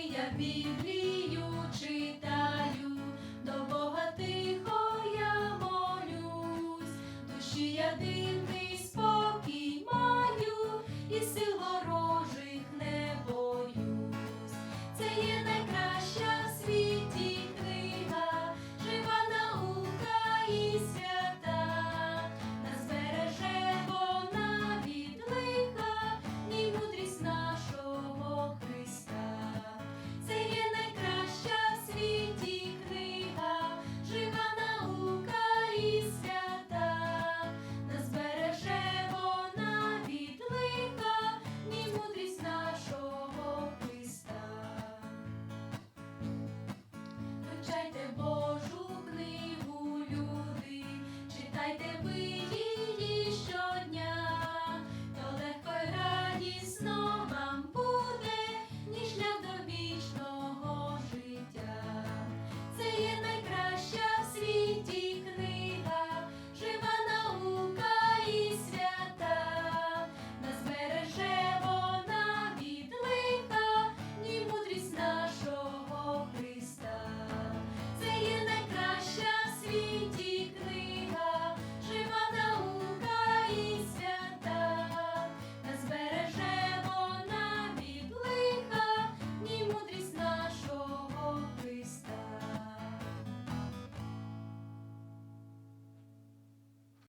я біблію читаю, до Бога тихо я молюсь, душі я дивний спокій маю і сил ворожий.